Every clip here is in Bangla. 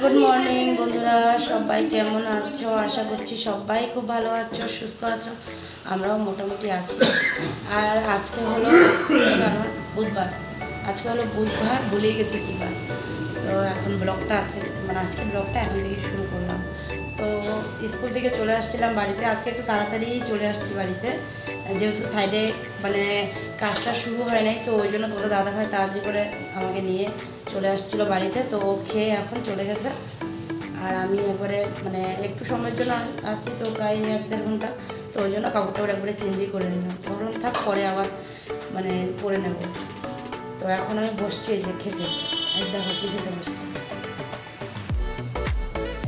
গুড মর্নিং বন্ধুরা, সবাই কেমন আছো? আশা করছি সবাই খুব ভালো আছো, সুস্থ আছো। আমরাও মোটামুটি আছি। আর আজকে হলো বুধবার। আজকে হলো বুধবার ভুলে গেছি কী বার। তো এখন ব্লগটা আজকে মানে আজকে ব্লগটা এখন থেকে শুরু করলাম। তো স্কুল থেকে চলে আসছিলাম বাড়িতে। আজকে একটু তাড়াতাড়ি চলে আসছি বাড়িতে। যেহেতু সাইডে মানে কাজটা শুরু হয় নাই, তো ওই জন্য তোমাদের দাদা ভাই তাড়াতাড়ি করে আমাকে নিয়ে চলে আসছিল বাড়িতে, তো ও খেয়ে এখন চলে গেছে। আর আমি একবারে মানে একটু সময়ের জন্য আসছি, তো প্রায় এক দেড় ঘণ্টা, তো ওই জন্য কাপড়টা ওর একবারে চেঞ্জই করে নিলাম। তো থাক, পরে আবার মানে পরে নেব। তো এখন আমি বসছি এই যে খেতে। দেখো কি খেতে বসছি।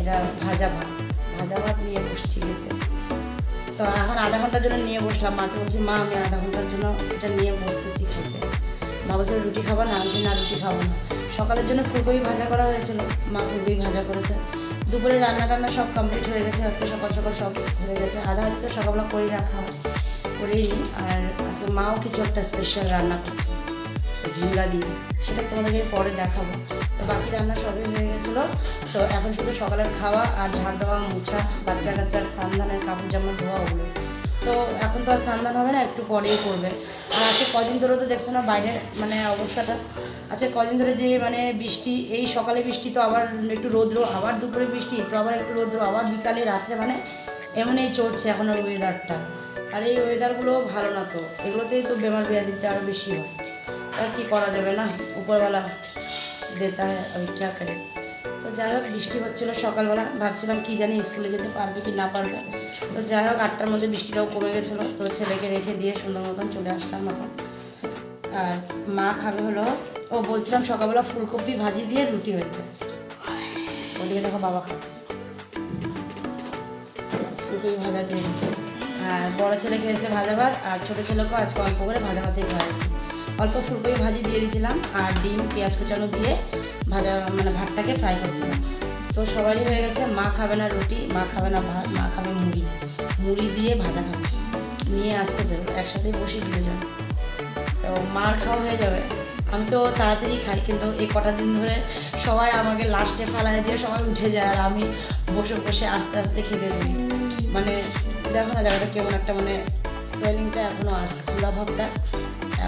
এটা ভাজা ভাত। ভাজা ভাত নিয়ে বসছি খেতে। তো এখন আধা ঘণ্টার জন্য নিয়ে বসলাম। মাকে বলছি, মা, আমি আধা ঘণ্টার জন্য এটা নিয়ে বসতেছি খাইতে মা বলছে, রুটি খাব না? আমি না, রুটি খাব না। সকালের জন্য ফুলকপি ভাজা করা হয়েছিল। মা ফুলকপি ভাজা করেছে। দুপুরে রান্না টান্না সব কমপ্লিট হয়ে গেছে। আজকে সকাল সকাল সব হয়ে গেছে। আধা হাতে তো সকালবেলা করে রাখা করেই আর আজকে মাও কিছু একটা স্পেশাল রান্না করছে। ঝিঙ্গা দিয়ে সেটা তোমাদেরকে পরে দেখাবো। তো বাকি রান্না সবই হয়ে গেছিল। তো এখন শুধু সকালের খাওয়া আর ঝাড় দেওয়া, মুছা, বাচ্চা কাচ্চার সান্দানের কাপড় জামা ধোয়া ওগুলো। তো এখন তো আর সান্দান হবে না, একটু পরেই করবে। আর আজকে কদিন ধরে তো দেখছ না বাইরের মানে অবস্থাটা? আচ্ছা কদিন ধরে যে মানে বৃষ্টি, এই সকালে বৃষ্টি তো আবার একটু রৌদ্র, আবার দুপুরে বৃষ্টি তো আবার একটু রৌদ্র, আবার বিকালে রাত্রে মানে এমনই চলছে এখন ওয়েদারটা আর এই ওয়েদারগুলো ভালো না তো, এগুলোতেই তো বেমার ব্যাধিটা আরও বেশি হয়। আর কি করা যাবে না? উপরওয়ালা দেতা আমি ক্যা করে? তো যাই হোক, বৃষ্টি হচ্ছিল সকালবেলা। ভাবছিলাম কি জানি স্কুলে যেতে পারবে কি না পারবে। তো যাই হোক, আটটার মধ্যে বৃষ্টিটাও কমে গেছিল। তো ছেলেকে রেখে দিয়ে সুন্দর মতন চলে আসলাম এখন আর মা খাবে হলো, ও বলছিলাম সকালবেলা ফুলকপি ভাজি দিয়ে রুটি হয়েছে। ওদিকে দেখো বাবা খাচ্ছে। ফুলকপি ভাজা দিয়ে আর বড় ছেলে খেয়েছে ভাজা ভাত, আর ছোটো ছেলেকেও আজকে অল্প করে ভাজা ভাতেই খাওয়াচ্ছি অল্প ফুলকপি ভাজি দিয়ে দিয়েছিলাম আর ডিম, পেঁয়াজ কুচানো দিয়ে ভাজা মানে ভাতটাকে ফ্রাই করছিলাম। তো সবারই হয়ে গেছে, মা খাবে না রুটি, মা খাবে না ভাত, মা খাবে মুড়ি। মুড়ি দিয়ে ভাজা খাবে। নিয়ে আসতেছে, একসাথেই বসি দুজন তো মার খাওয়া হয়ে যাবে। আমি তো তাড়াতাড়ি খাই, কিন্তু এই কটা দিন ধরে সবাই আমাকে লাস্টে ফালাই দিয়ে সবাই উঠে যায়, আর আমি বসে বসে আস্তে আস্তে খেতে থাকি মানে দেখো না জায়গাটা কেমন একটা মানে সোয়েলিংটা এখনও আছে ফুলা ভাবটা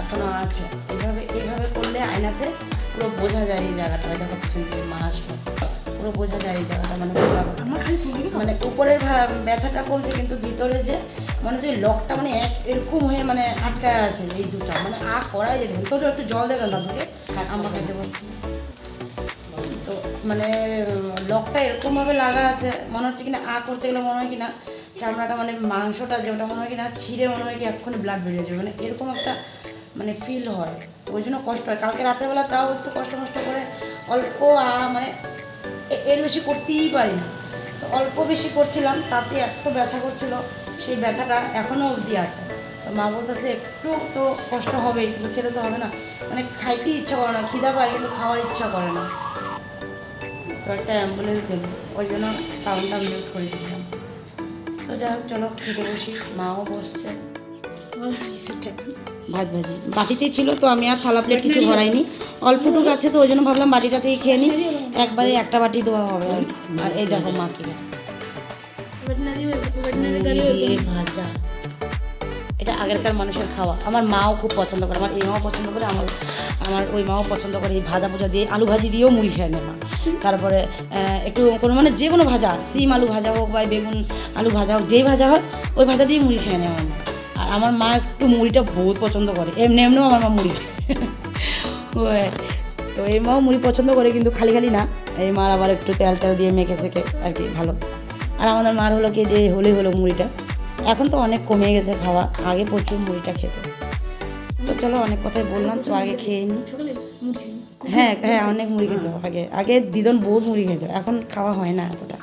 এখনও আছে। এইভাবে এইভাবে করলে আয়নাতে পুরো বোঝা যায় এই জায়গাটা। দেখো পিছন দিয়ে মা পুরো বোঝা যায় এই জায়গাটা। মানে মানে উপরের ব্যথাটা কমছে কিন্তু ভিতরে যে মানে যে লকটা মানে এক এরকম হয়ে মানে আটকায় আছে এই দুটো। মানে আ করাই যেতেছে তো একটু জল দেবেন দাদুকে আম্মা খেতে বসছে। তো মানে লকটা এরকমভাবে লাগা আছে। মনে হচ্ছে কিনা আ করতে গেলে মনে হয় কিনা চামড়াটা মানে মাংসটা যেটা মনে হয় কিনা ছিঁড়ে মনে হয় কি এক্ষুনি ব্লাড বেরিয়ে যাবে। মানে এরকম একটা মানে ফিল হয়। ওই জন্য কষ্ট হয়। কালকে রাতেরবেলা তাও একটু কষ্ট কষ্ট করে অল্প মানে এর বেশি করতেই পারি না। তো অল্প বেশি করছিলাম, তাতে এত ব্যথা করছিল, সেই ব্যথাটা এখনও অবধি আছে। তো মা বলতেছে, একটু তো কষ্ট হবেই, কিন্তু খেতে তো হবে না। মানে খাইতে ইচ্ছা করে না, খিদা পায়, কিন্তু খাওয়ার ইচ্ছা করে না। তো একটা অ্যাম্বুলেন্স দেবো, ওই জন্য সাউন্ডটা মিউট করে দিয়েছিলাম। তো যাই হোক, চলো খেতে বসি। মাও বসছে। ভাত ভাজি। বাটিতেই ছিল তো আমি আর থালা প্লেট কিছু ভরাইনি। অল্পটুক আছে তো ওই জন্য ভাবলাম বাটিটাতেই খেয়ে নিই। একবারে একটা বাটি দেওয়া হবে আর কি। এই দেখো মাকে। দিয়ে ভাজা। এটা আগেরকার মানুষের খাওয়া। আমার মাও খুব পছন্দ করে আমার এই মাও পছন্দ করে আমার আমার ওই মাও পছন্দ করে এই ভাজা ভুজা দিয়ে আলু ভাজি দিয়েও মুড়ি খায় না মা। তারপরে একটু কোনো মানে যে কোনো ভাজা সিম আলু ভাজা হোক বা বেগুন আলু ভাজা হোক যেই ভাজা হয় ওই ভাজা দিয়ে মুড়ি খেয়ে নেয় আমার মা। আমার মা একটু মুড়িটা বহুত পছন্দ করে। এমনি এমনিও আমার মা মুড়ি তো এই মাও মুড়ি পছন্দ করে, কিন্তু খালি খালি না। এই মার আবার একটু তেল টেল দিয়ে মেখে সেখে আর কি, ভালো। আর আমাদের মার হলো কি যে হলেই হলো মুড়িটা। এখন তো অনেক কমে গেছে খাওয়া, আগে প্রচুর মুড়িটা খেত। তো চলো অনেক কথাই বললাম, তো আগে খেয়ে নিই হ্যাঁ হ্যাঁ অনেক মুড়ি খেত আগে। আগে দিদন বহুত মুড়ি খেত, এখন খাওয়া হয় না এতটা।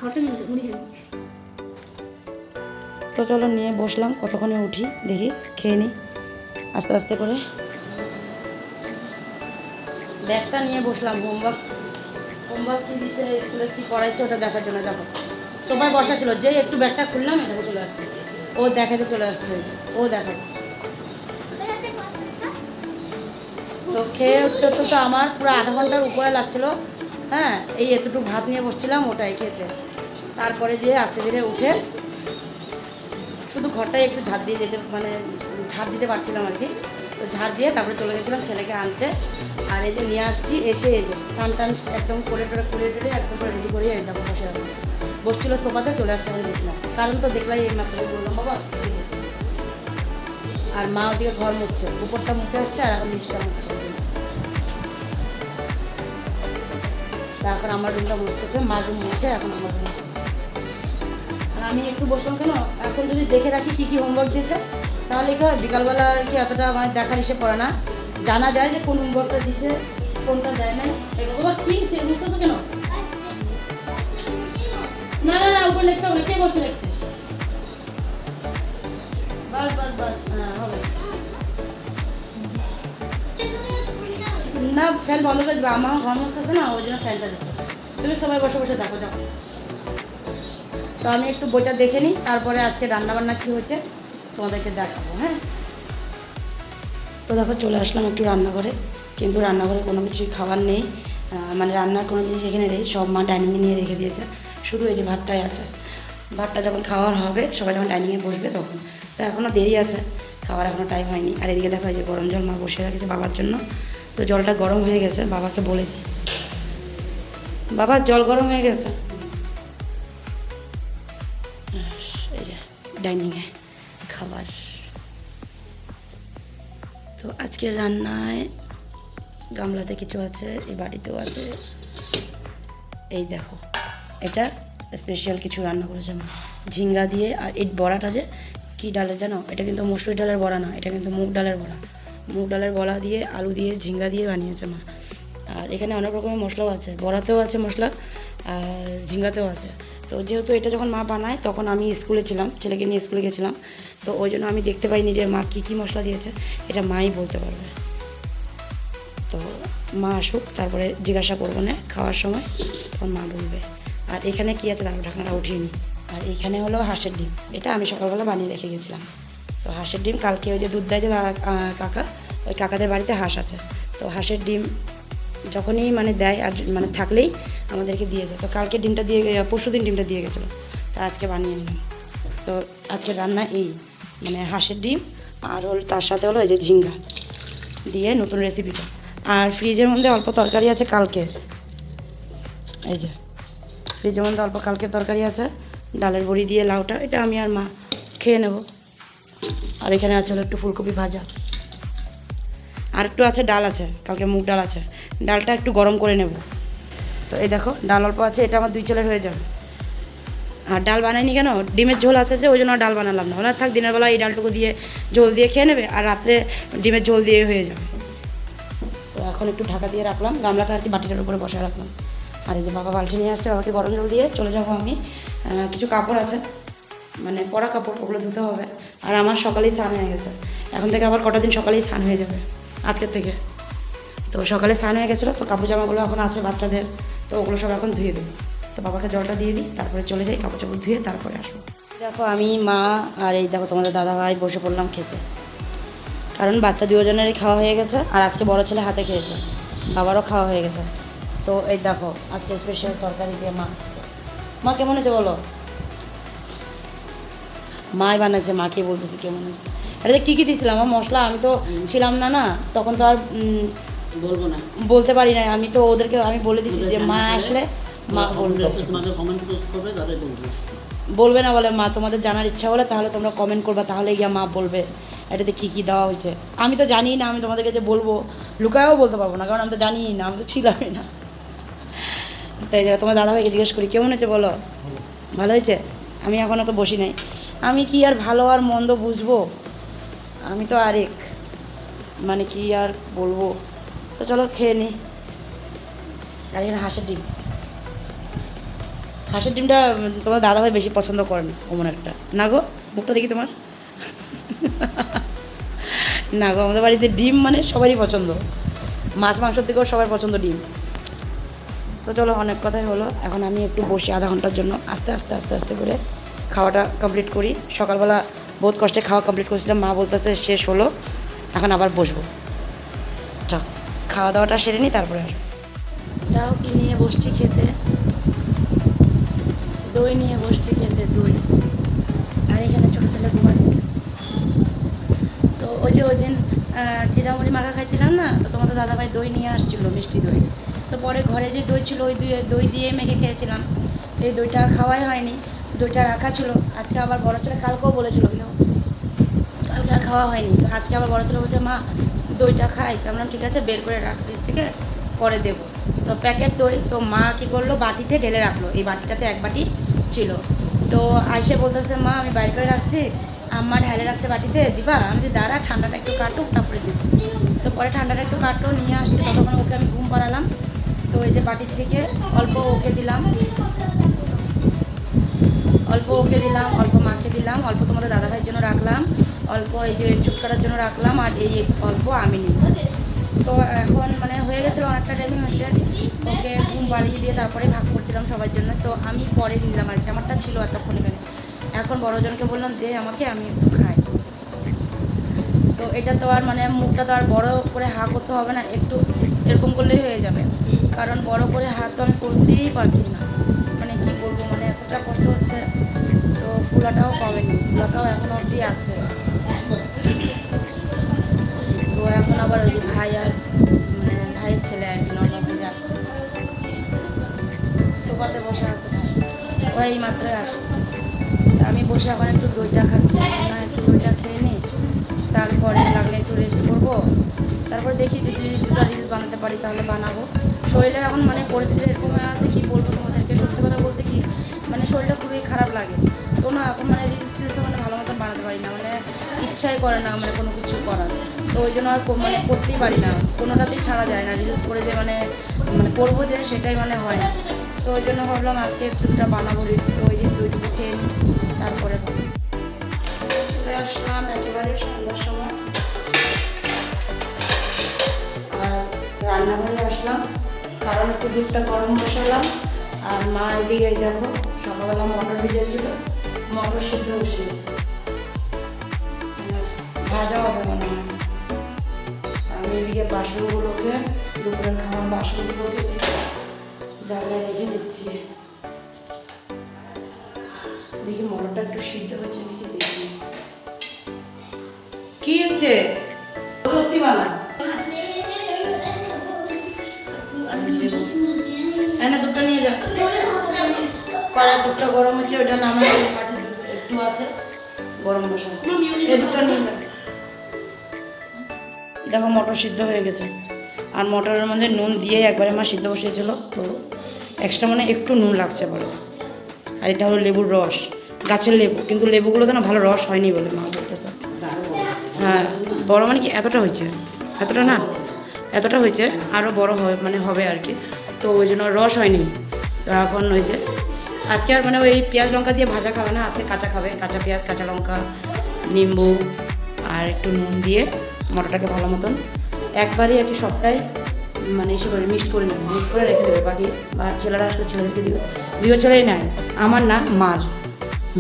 তো চলো নিয়ে বসলাম, কতক্ষণে উঠি, দেখি, খেয়ে নিই আস্তে আস্তে করে। ব্যাগটা নিয়ে বসলাম, হোমওয়ার্ক। হোমওয়ার্ক কী দিচ্ছে স্কুলে কী পড়াইছে ওটা দেখার জন্য, দেখো। সবাই বসা ছিল, যেই একটু ব্যাগটা খুললাম, এখানে চলে আসছে। ও দেখাতে চলে আসছে, ও দেখো তো খেয়ে উঠতে উঠতে তো আমার পুরো আধা ঘণ্টার উপরে লাগছিল। হ্যাঁ এই এতটুকু ভাত নিয়ে বসছিলাম, ওটাই খেতে। তারপরে দিয়ে আস্তে ধীরে উঠে শুধু ঘরটায় একটু ঝাড় দিয়ে যেতে মানে ঝাড় দিতে পারছিলাম আর কি তো ঝাড় দিয়ে তারপরে চলে গেছিলাম ছেলেকে আনতে আর এই যে নিয়ে আসছি, এসে এই যে স্নান টান একদম করে টোরে করে টোরে একদম করে রেডি করে এই বসে রাখব বসছিল সোফাতে, চলে আসছে আমি গেছিলাম কারণ তো দেখলাই এই মাত্র বললাম, বাবা ছিল। আর মা ওদিকে ঘর মুছছে, উপরটা মুছে আসছে আর এখন নিচটা মুছছে ওই জন্য। তা এখন আমার রুমটা মুছতেছে মার রুম মুছে, এখন আমার আমি একটু বসলাম কেন? এখন যদি দেখে রাখি কী কী হোমওয়ার্ক দিয়েছে, তাহলে কি হয়, বিকালবেলা আর কি এতটা মানে দেখার এসে পড়ে না। জানা যায় যে কোন হোমওয়ার্কটা দিছে কোনটা দেয় নাই। এগুলো কিনছে বুঝতেছো কেন? না না না, উপর লিখতে হবে কে বলছে লিখতে? বাস বাস বাস হ্যাঁ হবে। না ফ্যান বন্ধ করে দেবে, আমার ঘর মুছতেছে না, ওই জন্য ফ্যানটা দিচ্ছে। তুমি সবাই বসে বসে দেখো, যাও। তো আমি একটু বইটা দেখে নিই, তারপরে আজকে রান্নাবান্না কী হচ্ছে তোমাদেরকে দেখাবো হ্যাঁ? তো দেখো, চলে আসলাম একটু রান্নাঘরে, কিন্তু রান্নাঘরে কোনো কিছুই খাবার নেই মানে রান্নার কোনো জিনিস এখানে নেই, সব মা ডাইনিংয়ে নিয়ে রেখে দিয়েছে, শুধু এই যে ভাতটাই আছে। ভাতটা যখন খাওয়ার হবে, সবাই যখন ডাইনিংয়ে বসবে তখন। তো এখনও দেরি আছে, খাওয়ার এখনও টাইম হয়নি। আর এদিকে দেখো, এই যে গরম জল মা বসে রেখেছে বাবার জন্য। তো জলটা গরম হয়ে গেছে, বাবাকে বলে দিই। বাবা, জল গরম হয়ে গেছে? ডাইনিংয়ে খাবার। তো আজকের রান্নায় গামলাতে কিছু আছে এই বাটিতেও আছে। এই দেখো, এটা স্পেশাল কিছু রান্না করেছে মা। ঝিঙ্গা দিয়ে আর এই বড়াটা যে কী ডালের জানো? এটা কিন্তু মসুরি ডালের বড়া না এটা কিন্তু মুগ ডালের বড়া। মুগ ডালের বড়া দিয়ে আলু দিয়ে ঝিঙ্গা দিয়ে বানিয়েছে মা। আর এখানে অনেক রকমের মশলাও আছে, বড়াতেও আছে মশলা আর ঝিঙ্গাতেও আছে। তো যেহেতু এটা যখন মা বানায়, তখন আমি স্কুলে ছিলাম, ছেলেকে নিয়ে স্কুলে গেছিলাম। তো ওই জন্য আমি দেখতে পাইনি যে মা কী কী মশলা দিয়েছে, এটা মাই বলতে পারবে। তো মা আসুক, তারপরে জিজ্ঞাসা করব না, খাওয়ার সময় তখন মা বলবে। আর এখানে কী আছে? তারপর ঢাকনাটা উঠিয়ে নিই। আর এইখানে হলো হাঁসের ডিম। এটা আমি সকালবেলা বানিয়ে রেখে গেছিলাম। তো হাঁসের ডিম, কালকে ওই যে দুধ দেয় যে কাকা, ওই কাকাদের বাড়িতে হাঁস আছে। তো হাঁসের ডিম যখনই মানে দেয়, আর মানে থাকলেই আমাদেরকে দিয়ে যায় তো কালকে ডিমটা দিয়ে পরশু দিন ডিমটা দিয়ে গেছিল। তা আজকে বানিয়ে নিলাম। তো আজকে রান্না এই মানে হাঁসের ডিম আর হল তার সাথে হলো এই যে ঝিঙ্গা দিয়ে নতুন রেসিপিটা আর ফ্রিজের মধ্যে অল্প তরকারি আছে কালকের এই যে ফ্রিজের মধ্যে অল্প কালকের তরকারি আছে, ডালের বড়ি দিয়ে লাউটা, এটা আমি আর মা খেয়ে নেব। আর এখানে আছে হলো একটু ফুলকপি ভাজা। আর একটু আছে ডাল আছে, কালকে মুগ ডাল আছে। ডালটা একটু গরম করে নেব। তো এই দেখো, ডাল অল্প আছে, এটা আমার দুই ছেলের হয়ে যাবে। আর ডাল বানাইনি কেন? ডিমের ঝোল আছে যে, ওই জন্য ডাল বানালাম না। ওনার থাক, দিনের বেলা এই ডালটুকু দিয়ে ঝোল দিয়ে খেয়ে নেবে, আর রাত্রে ডিমের ঝোল দিয়ে হয়ে যাবে। তো এখন একটু ঢাকা দিয়ে রাখলাম, গামলাটা আর কি বাটিটার উপরে বসে রাখলাম। আর এই যে বাবা বালতি নিয়ে আসছে, বাবাকে গরম জল দিয়ে চলে যাব আমি। কিছু কাপড় আছে মানে পরা কাপড়, ওগুলো ধুতে হবে। আর আমার সকালেই স্নান হয়ে গেছে। এখন থেকে আবার কটা দিন সকালেই স্নান হয়ে যাবে, আজকের থেকে। তো সকালে স্নান হয়ে গেছিল, তো কাপড় জামাগুলো এখন আছে বাচ্চাদের, তো ওগুলো সব এখন ধুয়ে দেবো। তো বাবাকে জলটা দিয়ে দিই, তারপরে চলে যাই, কাপড় চাপড় ধুয়ে তারপরে আসব। দেখো, আমি, মা আর এই দেখো তোমাদের দাদা ভাই বসে পড়লাম খেতে। কারণ বাচ্চা দুজনেরই খাওয়া হয়ে গেছে, আর আজকে বড় ছেলে হাতে খেয়েছে, বাবারও খাওয়া হয়ে গেছে। তো এই দেখো, আজকে স্পেশাল তরকারি দিয়ে মা খাচ্ছে। মা কেমন হয়েছে বলো? মাই বানাইছে মাকে বলতেছি, কেমন হয়েছে? এটা কী কী দিয়েছিলাম মশলা, আমি তো ছিলাম না না, তখন তো আর বলব না। বলতে পারি না আমি তো ওদেরকে আমি বলে দিছি যে মা আসলে মা বলবে বলবে। না বলে মা তোমাদের জানার ইচ্ছা হলে তাহলে তোমরা কমেন্ট করবে তাহলে গিয়ে মা বলবে এটাতে কী কী দেওয়া হয়েছে। আমি তো জানি না আমি তোমাদেরকে যে বলব লুকায়ও বলতে পারব না কারণ আমি তো জানি না আমি তো ছিলামই না। তাই যে তোমার দাদাভাইকে জিজ্ঞেস করি কেমন হয়েছে বলো? ভালো হয়েছে? আমি এখনও তো বসি নাই। আমি কি আর ভালো আর মন্দ বুঝব? আমি তো আরেক মানে কি আর বলব? তো চলো খেয়ে নিই আর এখানে হাঁসের ডিম। হাঁসের ডিমটা তোমার দাদাভাই বেশি পছন্দ করেন অমন একটা। না গো, মুখটা দেখি তোমার। না গো, আমাদের বাড়িতে ডিম মানে সবারই পছন্দ। মাছ মাংস থেকেও সবার পছন্দ ডিম। তো চলো, অনেক কথাই হলো। এখন আমি একটু বসি আধা ঘণ্টার জন্য। আস্তে আস্তে আস্তে আস্তে করে খাওয়াটা কমপ্লিট করি। সকালবেলা বহুত কষ্টে খাওয়া কমপ্লিট করেছিলাম। মা বলতেছে শেষ হলো। এখন আবার বসবো। চ। খাওয়া দাওয়াটা সেরে নিই তারপরে আসব। যাও কি নিয়ে বসছি খেতে? দই নিয়ে বসছি খেতে, দই। আর এখানে ছোটো ছেলে ঘুমাচ্ছে। তো ওই যে ওই দিন চিরামুড়ি মাখা খাইছিলাম না, তো তোমাদের দাদাভাই দই নিয়ে আসছিল, মিষ্টি দই। তো পরে ঘরে যে দই ছিল, ওই দই দই দিয়ে মেখে খেয়েছিলাম। তো এই দইটা আর খাওয়াই হয়নি, দইটা রাখা ছিল। আজকে আবার বড় ছেলে কালকেও বলেছিল, কিন্তু কালকে আর খাওয়া হয়নি। তো আজকে আবার বড় ছেলে বলছে, মা দইটা খাই, তো আমরা ঠিক আছে, বের করে রাখ ফ্রিজ থেকে, পরে দেবো। তো প্যাকেট দই, তো মা কী করল, বাটিতে ঢেলে রাখল। এই বাটিটাতে এক বাটি ছিল। তো আইসে বলতেছে, মা, আমি বাইর করে রাখছি। আমার ঢেলে রাখছে বাটিতে, দিবা? আমি যে দাঁড়া, ঠান্ডাটা একটু কাটুক, তারপরে দিব। তো পরে ঠান্ডাটা একটু কাটলো, নিয়ে আসছে। ততক্ষণ ওকে আমি ঘুম পাড়ালাম। তো এই যে বাটির থেকে অল্প ওকে দিলাম। অল্প ওকে দিলাম, অল্প মাকে দিলাম, অল্প তোমাদের দাদাভাইয়ের জন্য রাখলাম। অল্প এই যে চুটকাটার জন্য রাখলাম, আর এই অল্প আমি নিলাম তো এখন মানে হয়ে গেছিল অনেকটা টাইমই হচ্ছে। ওকে ঘুম বাড়িয়ে দিয়ে তারপরে ভাগ করছিলাম সবার জন্য। তো আমি পরে নিলাম আর কি, আমারটা ছিল এতক্ষণ এখানে। এখন বড়জনকে বললাম, দে আমাকে, আমি একটু খাই। তো এটা তো আর মানে মুখটা তো আর বড় করে হা করতে হবে না, একটু এরকম করলেই হয়ে যাবে। কারণ বড় করে হাত তো আমি করতেই পারছি না। মানে কি বলব মানে এতটা কষ্ট হচ্ছে। তো ফুলাটাও কমেনি, ফুলাটাও এখন অবধি আছে। তো এখন আবার ওই যে ভাই আর মানে ভাইয়ের ছেলে আর কি নর্মাল ভেজে আসছে। সোফাতে বসে আছে ওরা এই মাত্রই আসে। আমি বসে এখন একটু দইটা খাচ্ছি। না একটু দইটা খেয়ে নিই তারপরে লাগলে একটু রেস্ট করব। তারপর দেখি যদি দুটো রিলস বানাতে পারি, তাহলে বানাবো। শরীরের এখন মানে পরিস্থিতি এরকম হয়ে আছে কি বলব? ইচ্ছাই করে না মানে কোনো কিছু করার। তো ওই জন্য আর মানে করতেই পারি না। কোনোটাতেই ছাড়া যায় না। রিলস করে যে মানে মানে করব যে সেটাই মানে হয় না। তো ওই জন্য ভাবলাম আজকে একটুটা বানাবো রিলস তো ওই যে দুইটুকু খেয়ে নিই, তারপরে। চলে আসলাম একেবারে সন্ধ্যার সময়। আর রান্নাঘরে আসলাম, কারণ একটু দুধটা গরম বসালাম। আর মা এদিকে দেখো, সকালবেলা মটর ভিজেছিল, মটর সিদ্ধ বসিয়েছে। ভাজা হবে মনে হয়। আমি এদিকে বাসনগুলোকে দুপুরের খাওয়ার বাসনগুলোকে জায়গায় রেখে দিচ্ছি। দেখি মটরটা একটু সিদ্ধ হচ্ছে নাকি দেখি। কি হচ্ছে? বানা। হ্যাঁ না দুধটা নিয়ে যা। কড়া দুধটা গরম হচ্ছে ওইটা নামাই। পাটি একটু আছে। গরম বসা। এই দুধটা নিয়ে যা। দেখো মটর সিদ্ধ হয়ে গেছে। আর মটরের মধ্যে নুন দিয়ে একবারে আমার সিদ্ধ বসিয়েছিল, তো এক্সট্রা মানে একটু নুন লাগছে বলো। আর এটা হলো লেবুর রস, গাছের লেবু, কিন্তু লেবুগুলোতে না ভালো রস হয়নি বলে মা বলতেছে। হ্যাঁ বড় মানে কি এতটা হয়েছে? এতটা না? এতটা হয়েছে আরও বড় হয় মানে হবে আর কি। তো ওই জন্য রস হয়নি। তো এখন হয়েছে আজকে আর মানে ওই পেঁয়াজ লঙ্কা দিয়ে ভাজা খাবে না? আজকে কাঁচা খাবে, কাঁচা পেঁয়াজ, কাঁচা লঙ্কা, নিম্বু, আর একটু নুন দিয়ে মটরটাকে ভালো মতন। একবারই আর কি সবটাই মানে এসে করে মিক্সড করে নেবে মিক্স করে রেখে দেবে। বাকি আর ছেলেরা আসলে ছেলেদেরকে দিবে। দুইও ছেলেই নাই, আমার না, মার।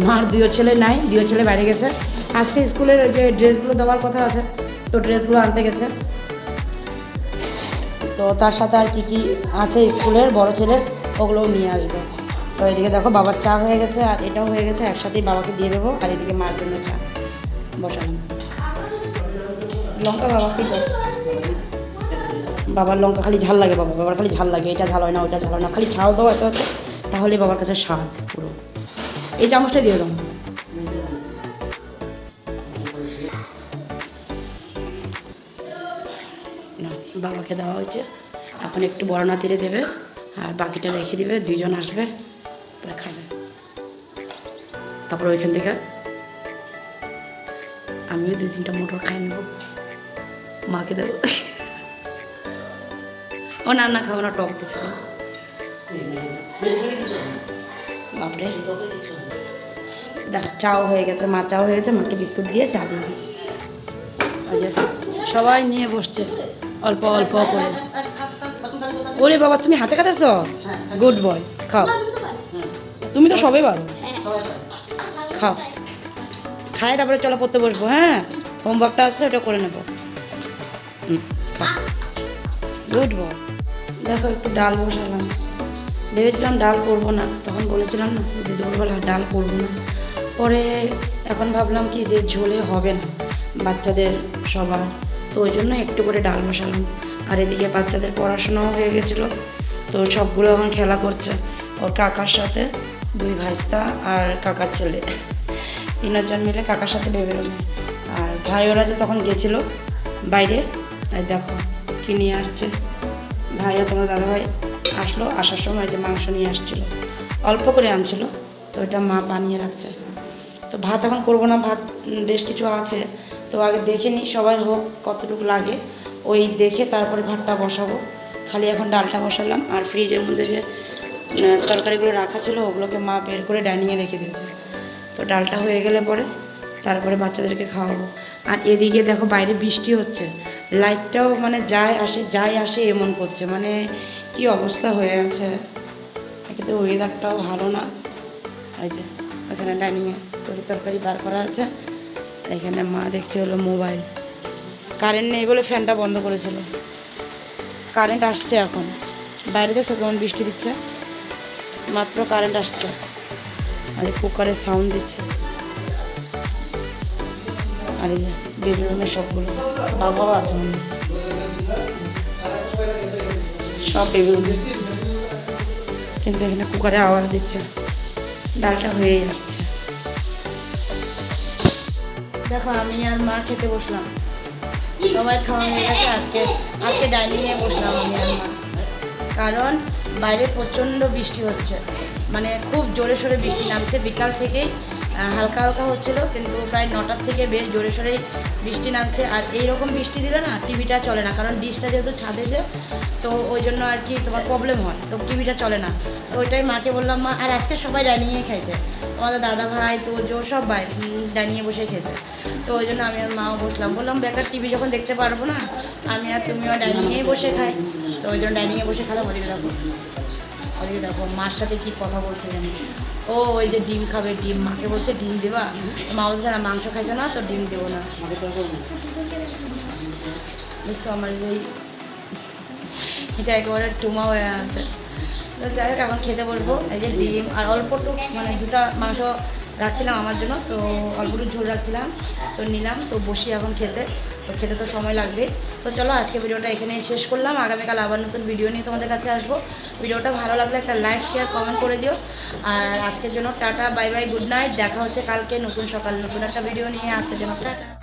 মার দুইও ছেলে নাই দুইও ছেলে বাইরে গেছে। আজকে স্কুলের ওই যে ড্রেসগুলো দেওয়ার কথা আছে, তো ড্রেসগুলো আনতে গেছে। তো তার সাথে আর কি কি আছে স্কুলের, বড় ছেলের, ওগুলোও নিয়ে আসবে। তো এদিকে দেখো, বাবার চা হয়ে গেছে, আর এটাও হয়ে গেছে, একসাথেই বাবাকে দিয়ে দেবো, আর এদিকে মার জন্য চা বসালাম। লঙ্কা বাবা, কি বাবার লঙ্কা খালি ঝাল লাগে বাবা, বাবার খালি ঝাল লাগে, এটা ঝাল হয় না, ওইটা ঝাল হয় না, খালি ঝাল দাও এত এত, তাহলে বাবার কাছে স্বাদ পুরো। এই চামচটা দিয়ে দাও। বাবাকে দেওয়া হয়েছে। এখন একটু বড় নাতিরে দেবে, আর বাকিটা রেখে দিবে, দুইজন আসবে খাবে। তারপর ওইখান থেকে আমিও দুই তিনটা মোটর খাই নেব। মাকে দেবো। ও না না, খাব না, টক দিচ্ছে বাপরে। দেখ, চাও হয়ে গেছে মার চাও হয়ে গেছে, মাকে বিস্কুট দিয়ে চা দিয়ে দিই। সবাই নিয়ে বসছে, অল্প অল্প করে। ওরে বাবা, তুমি হাতে কাটাছ গুড বয়, খাও। তুমি তো সবে পারো খাও। খায়, তারপরে চলো পড়তে বসবো হ্যাঁ? হোমওয়ার্কটা আছে, ওটা করে নেব। গুড দেখো, একটু ডাল বসালাম। ভেবেছিলাম ডাল করব না, তখন বলেছিলাম না যে দুপুরবেলা ডাল করব না। পরে এখন ভাবলাম কি যে ঝোলে হবে না বাচ্চাদের সবার, তো ওই জন্য একটু করে ডাল বসালাম। আর এদিকে বাচ্চাদের পড়াশোনাও হয়ে গেছিল, তো সবগুলো এখন খেলা করছে। ওর কাকার সাথে দুই ভাইস্তা আর কাকার ছেলে। তিনজন মিলে কাকার সাথে বেরোবে আর ভাই ওরা যে তখন গেছিল বাইরে, তাই দেখো। কি নিয়ে আসছে? ভাইও তোমার দাদাভাই আসলো, আসার সময় যে মাংস নিয়ে আসছিল। অল্প করে আনছিল, তো ওটা মা বানিয়ে রাখছে। তো ভাত এখন করব না, ভাত বেশ কিছু আছে। তো আগে দেখে নিই, সবাই হোক কতটুকু লাগে। ওই দেখে তারপরে ভাতটা বসাবো। খালি এখন ডালটা বসালাম, আর ফ্রিজের মধ্যে যে তরকারিগুলো রাখা ছিল, ওগুলোকে মা বের করে ডাইনিংয়ে রেখে দিয়েছে। তো ডালটা হয়ে গেলে পরে তারপরে বাচ্চাদেরকে খাওয়াবো। আর এদিকে দেখো বাইরে বৃষ্টি হচ্ছে। লাইটটাও মানে যায় আসে যায় আসে এমন করছে। মানে কি অবস্থা হয়ে আছে। একে ওয়েদারটাও ভালো না। এই যে, এখানে ডাইনিংয়ে তরি তরকারি বার করা আছে। এখানে মা দেখছে হলো মোবাইল কারেন্ট নেই বলে ফ্যানটা বন্ধ করেছিল। কারেন্ট আসছে এখন। বাইরে দেখছ কেমন বৃষ্টি দিচ্ছে? মাত্র কারেন্ট আসছে। আর কুকারের সাউন্ড দিচ্ছে। আর এই যে বেবি রুমের সবগুলো বাবাও আছে মনে সব বেবি কিন্তু এখানে কুকারে আওয়াজ দিচ্ছে ডালটা হয়েই আসছে। দেখো, আমি আর মা খেতে বসলাম। সবাই খাওয়া হয়ে গেছে, আজকে আজকে ডাইনিংয়ে বসলাম আমি আর মা। কারণ বাইরে প্রচণ্ড বৃষ্টি হচ্ছে। মানে খুব জোরে সোরে বৃষ্টি নামছে। বিকাল থেকেই হালকা হালকা হচ্ছিল, কিন্তু প্রায় নটার থেকে বেশ জোরে সোরেই বৃষ্টি নামছে। আর এই রকম বৃষ্টি দিলে না টিভিটা চলে না, কারণ ডিশটা যেহেতু ছাদে যে, তো ওই জন্য আর কি তোমার প্রবলেম হয়, তো টিভিটা চলে না। তো ওইটাই মাকে বললাম, মা, আর আজকে সবাই ডাইনিংয়ে খাইছে তোমাদের দাদা ভাই, তো জো সবাই ডাইনিংয়ে বসে খেয়েছে। তো ওই জন্য আমি আর মাও বসলাম। বললাম বেকার টিভি যখন দেখতে পারব না, আমি আর তুমিও ডাইনিংয়েই বসে খাই। তো ওই জন্য ডাইনিংয়ে বসে খেলাম দেখো। ওদিকে দেখো, মার সাথে কি কথা বলছে ও ওই যে ডিম খাবে, ডিম, মাকে বলছে ডিম দেবা? মা বলছে, না, মাংস খাইছো না, তো ডিম দেবো না। আমার এই এটা একেবারে টুমা হয়ে আছে। তো যাই হোক, এখন খেতে বলব এই যে ডিম আর অল্প টুক মানে দুটা মাংস রাখছিলাম আমার জন্য, তো অল্প একটু ঝোল রাখছিলাম, তো নিলাম, তো বসি এখন খেতে, তো খেতে তো সময় লাগবে। তো চলো আজকে ভিডিওটা এখানে শেষ করলাম, আগামীকাল আবার নতুন ভিডিও নিয়ে তোমাদের কাছে আসব। ভিডিওটা ভালো লাগলে একটা লাইক শেয়ার কমেন্ট করে দিও। আর আজকের জন্য tata bye bye good night দেখা হচ্ছে কালকে নতুন সকাল, নতুন একটা ভিডিও নিয়ে, আজকের জন্য টাটা।